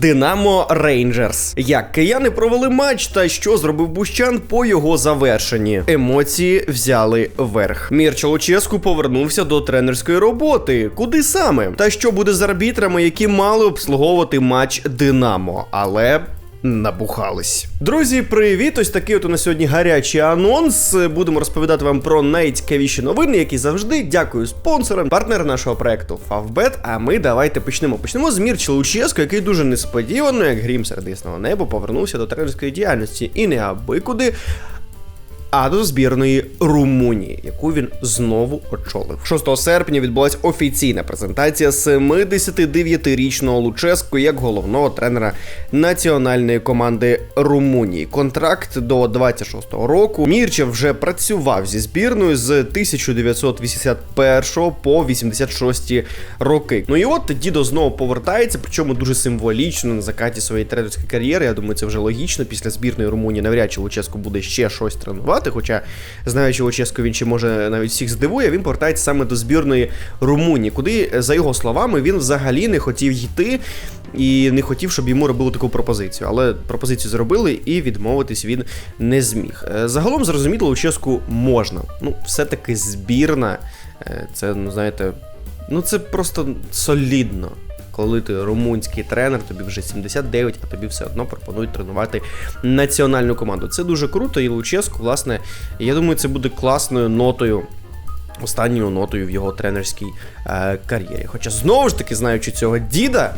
Динамо Рейнджерс. Як кияни провели матч та що зробив Бущан по його завершенні. Емоції взяли верх. Мірча Луческу повернувся до тренерської роботи. Куди саме? Та що буде з арбітрами, які мали обслуговувати матч Динамо, але. Набухались. Друзі, привіт! Ось такий от у нас сьогодні гарячий анонс. Будемо розповідати вам про найцікавіші новини, які завжди. Дякую спонсорам, партнер нашого проекту Favbet. А ми давайте почнемо. Почнемо з Мірча Луческо, який дуже несподівано, як грім серед ясного неба, повернувся до тренерської діяльності і не аби куди. А до збірної Румунії, яку він знову очолив. 6 серпня відбулася офіційна презентація 79-річного Луческо як головного тренера національної команди Румунії. Контракт до 26-го року. Мірча вже працював зі збірною з 1981 по 86 роки. Ну і от дідо знову повертається, причому дуже символічно на закаті своєї тренерської кар'єри. Я думаю, це вже логічно. Після збірної Румунії навряд чи Луческо буде ще щось тренувати. Хоча, знаючи Луческо, він ще може навіть всіх здивує. Він повертається саме до збірної Румунії, куди, за його словами, він взагалі не хотів йти. І не хотів, щоб йому робили таку пропозицію. Але пропозицію зробили і відмовитись він не зміг. Е, Загалом зрозуміти Луческу можна. Ну, все-таки збірна. е, Це, ну знаєте, ну це просто солідно. Коли ти румунський тренер, тобі вже 79, а тобі все одно пропонують тренувати національну команду. Це дуже круто, і Луческу, власне, я думаю, це буде класною нотою. Останньою нотою в його тренерській е, кар'єрі. Хоча знову ж таки, знаючи цього діда,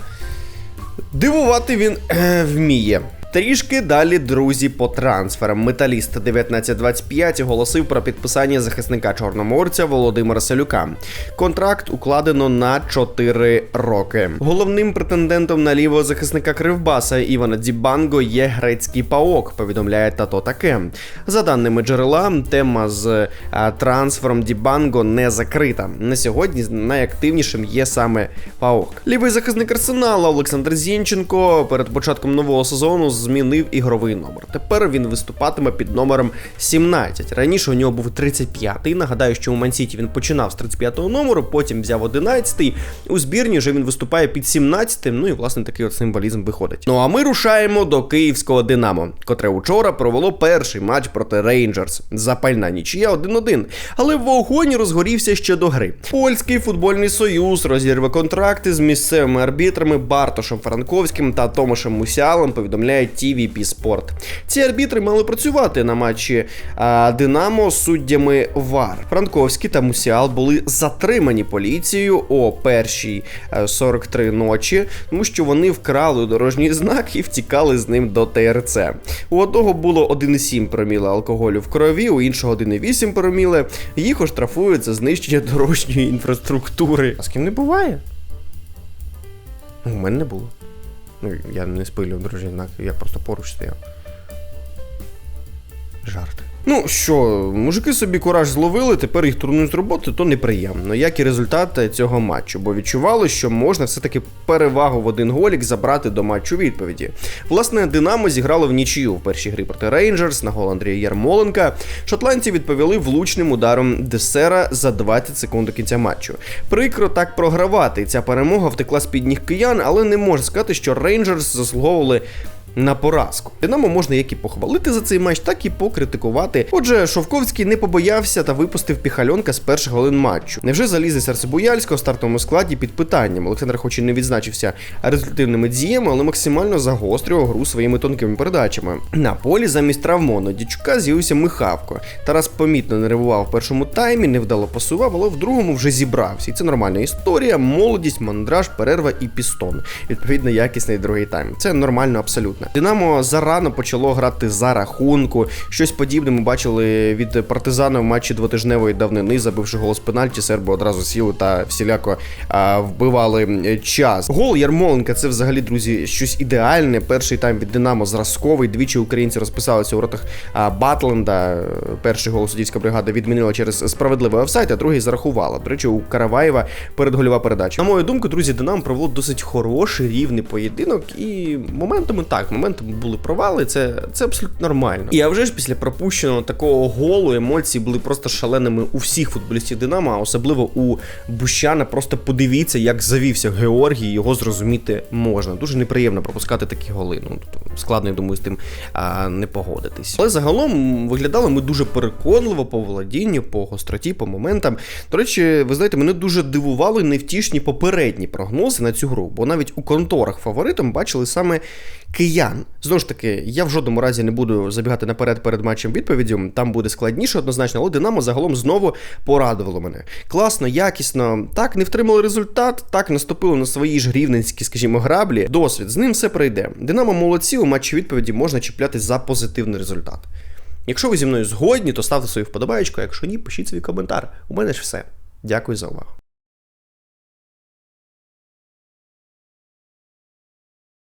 дивувати він е, вміє. Трішки далі, друзі, по трансферам. Металіст 1925 оголосив про підписання захисника чорноморця Володимира Селюка. Контракт укладено на 4 роки. Головним претендентом на лівого захисника Кривбаса Івана Дібанго є грецький паок. Повідомляє тато таке. За даними джерела, тема з а, трансфером Дібанго не закрита. На сьогодні найактивнішим є саме паок. Лівий захисник арсенала Олександр Зінченко перед початком нового сезону змінив ігровий номер. Тепер він виступатиме під номером 17. Раніше у нього був 35-й. Нагадаю, що у Мансіті він починав з 35-го номеру, потім взяв 11-й. У збірні вже він виступає під 17-м. Ну і власне такий от символізм виходить. Ну а ми рушаємо до київського Динамо, котре учора провело перший матч проти Рейнджерс. Запальна нічия 1-1. Але вогонь розгорівся ще до гри. Польський футбольний союз розірве контракти з місцевими арбітрами Бартошем Франковським та Томашем Мусіалом, повідомляє TVP Sport. Ці арбітри мали працювати на матчі Динамо з суддями ВАР. Франковський та Мусіал були затримані поліцією о першій е, 43 ночі, тому що вони вкрали дорожній знак і втікали з ним до ТРЦ. У одного було 1,7 проміла алкоголю в крові, у іншого 1,8 проміли. Їх оштрафують за знищення дорожньої інфраструктури. А з ким не буває? Ну, У мене не було. Ну, я не спилював знак, я просто поруч стояв. Жарти. Ну що, мужики собі кураж зловили, тепер їх турнують з роботи, то неприємно, як і результат цього матчу, бо відчували, що можна все-таки перевагу в один голік забрати до матчу відповіді. Власне, Динамо зіграло в нічию в першій грі проти Рейнджерс на гол Андрія Ярмоленка. Шотландці відповіли влучним ударом Десера за 20 секунд до кінця матчу. Прикро так програвати. Ця перемога втекла з під ніг киян, але не можна сказати, що Рейнджерс заслуговували на поразку. Динамо можна як і похвалити за цей матч, так і покритикувати. Отже, Шовковський не побоявся та випустив піхальонка з перших хвилин матчу. Невже залізли серце Буяльського в стартовому складі під питанням? Олександр, хоч і не відзначився результативними діями, але максимально загострював гру своїми тонкими передачами. На полі замість травмону Дічука з'явився Михавко. Тарас помітно нервував в першому таймі, невдало пасував, але в другому вже зібрався. І це нормальна історія. Молодість, мандраж, перерва і пістон. Відповідно, якісний другий тайм. Це нормально абсолютно. Динамо зарано почало грати за рахунку. Щось подібне ми бачили від партизана в матчі двотижневої давнини, забивши гол з пенальті, серби одразу сіли та всіляко а, вбивали час. Гол Ярмоленка це взагалі, друзі, щось ідеальне. Перший тайм від Динамо зразковий. Двічі українці розписалися у воротах а, Батленда. Перший гол суддівська бригада відмінила через справедливий офсайд, а другий зарахувала. До речі, у Караваєва передгольова передача. На мою думку, друзі, Динамо провело досить хороший рівний поєдинок і моментами так Так, моментами були провали, це, це абсолютно нормально. І а вже ж після пропущеного такого голу емоції були просто шаленими у всіх футболістів Динамо, а особливо у Бущана. Просто подивіться, як завівся Георгій, його зрозуміти можна. Дуже неприємно пропускати такі голи. Ну тобто, складно, я думаю, з тим а, не погодитись. Але загалом виглядали ми дуже переконливо по володінню, по гостроті, по моментам. До речі, ви знаєте, мене дуже дивували невтішні попередні прогнози на цю гру, бо навіть у конторах фаворитом бачили саме киян. Знову ж таки, я в жодному разі не буду забігати наперед перед матчем відповіддю. Там буде складніше, однозначно, але Динамо загалом знову порадувало мене. Класно, якісно. Так, не втримали результат, так наступили на свої ж рівненські, скажімо, граблі. Досвід з ним все пройде. Динамо молодці у матчі відповіді можна чіплятись за позитивний результат. Якщо ви зі мною згодні, то ставте свою вподобаєчку, а якщо ні, пишіть свій коментар. У мене ж все. Дякую за увагу.